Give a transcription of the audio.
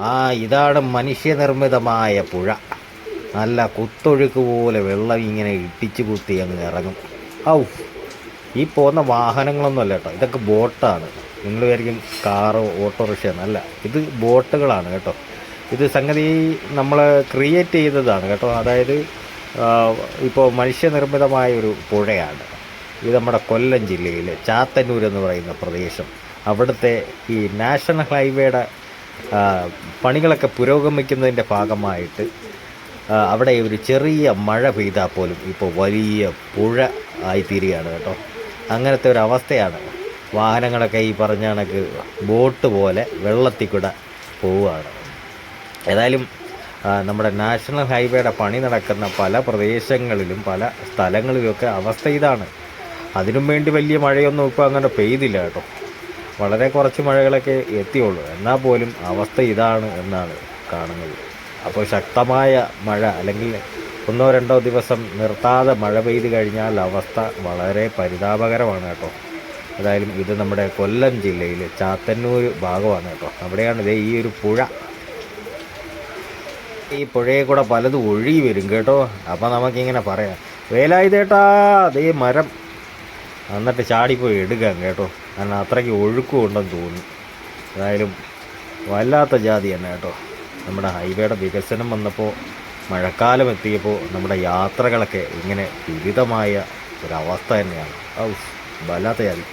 ആ ഇതാണ് മനുഷ്യനിർമ്മിതമായ പുഴ. നല്ല കുത്തൊഴുക്ക് പോലെ വെള്ളം ഇങ്ങനെ ഇട്ടിച്ച് കുത്തി അങ്ങ് ഇറങ്ങും. ഔ ഈ പോകുന്ന വാഹനങ്ങളൊന്നുമല്ല കേട്ടോ. ഇതൊക്കെ ബോട്ടാണ്. നിങ്ങൾ വിചാരിക്കും കാറോ ഓട്ടോറിക്ഷ എന്നല്ല ഇത് ബോട്ടുകളാണ് കേട്ടോ. ഇത് സംഗതി നമ്മൾ ക്രിയേറ്റ് ചെയ്തതാണ് കേട്ടോ. അതായത് ഇപ്പോൾ മനുഷ്യനിർമ്മിതമായ ഒരു പുഴയാണ്. ഇത് നമ്മുടെ കൊല്ലം ജില്ലയിലെ ചാത്തന്നൂർ എന്ന് പറയുന്ന പ്രദേശം. അവിടുത്തെ ഈ നാഷണൽ ഹൈവേയുടെ പണികളൊക്കെ പുരോഗമിക്കുന്നതിന്റെ ഭാഗമായിട്ട് അവിടെ ഒരു ചെറിയ മഴ പെയ്താൽ പോലും ഇപ്പോൾ വലിയ പുഴ ആയിത്തീരുകയാണ് കേട്ടോ. അങ്ങനത്തെ ഒരു അവസ്ഥയാണ്. വാഹനങ്ങളൊക്കെ ഈ പറഞ്ഞ കണക്ക് ബോട്ട് പോലെ വെള്ളത്തിൽ കൂടെ പോവുകയാണ്. ഏതായാലും നമ്മുടെ നാഷണൽ ഹൈവേയുടെ പണി നടക്കുന്ന പല പ്രദേശങ്ങളിലും പല സ്ഥലങ്ങളിലുമൊക്കെ അവസ്ഥ ഇതാണ്. അതിനും വേണ്ടി വലിയ മഴയൊന്നും ഇപ്പോൾ അങ്ങനെ പെയ്തില്ല കേട്ടോ. വളരെ കുറച്ച് മഴകളൊക്കെ എത്തിയുള്ളൂ. എന്നാൽ പോലും അവസ്ഥ ഇതാണ് എന്നാണ് കാണുന്നത്. അപ്പോൾ ശക്തമായ മഴ അല്ലെങ്കിൽ ഒന്നോ രണ്ടോ ദിവസം നിർത്താതെ മഴ പെയ്ത് കഴിഞ്ഞാൽ അവസ്ഥ വളരെ പരിതാപകരമാണ് കേട്ടോ. ഏതായാലും ഇത് നമ്മുടെ കൊല്ലം ജില്ലയിൽ ചാത്തന്നൂർ ഭാഗമാണ് കേട്ടോ. അവിടെയാണ് ഇതേ ഈ ഒരു പുഴ. ഈ പുഴയെ കൂടെ പലതും ഒഴുകി വരും കേട്ടോ. അപ്പം നമുക്കിങ്ങനെ പറയാം. വേലായുധേട്ടാ അതേ മരം. എന്നിട്ട് ചാടിപ്പോയി എടുക്കാം കേട്ടോ. കാരണം അത്രയ്ക്ക് ഒഴുക്കും ഉണ്ടെന്ന് തോന്നുന്നു. ഏതായാലും വല്ലാത്ത ജാതി തന്നെ കേട്ടോ. നമ്മുടെ ഹൈവേയുടെ വികസനം വന്നപ്പോൾ മഴക്കാലം എത്തിയപ്പോൾ നമ്മുടെ യാത്രകളൊക്കെ ഇങ്ങനെ ദുരിതമായ ഒരവസ്ഥ തന്നെയാണ്. ഔ വല്ലാത്ത ജാതി.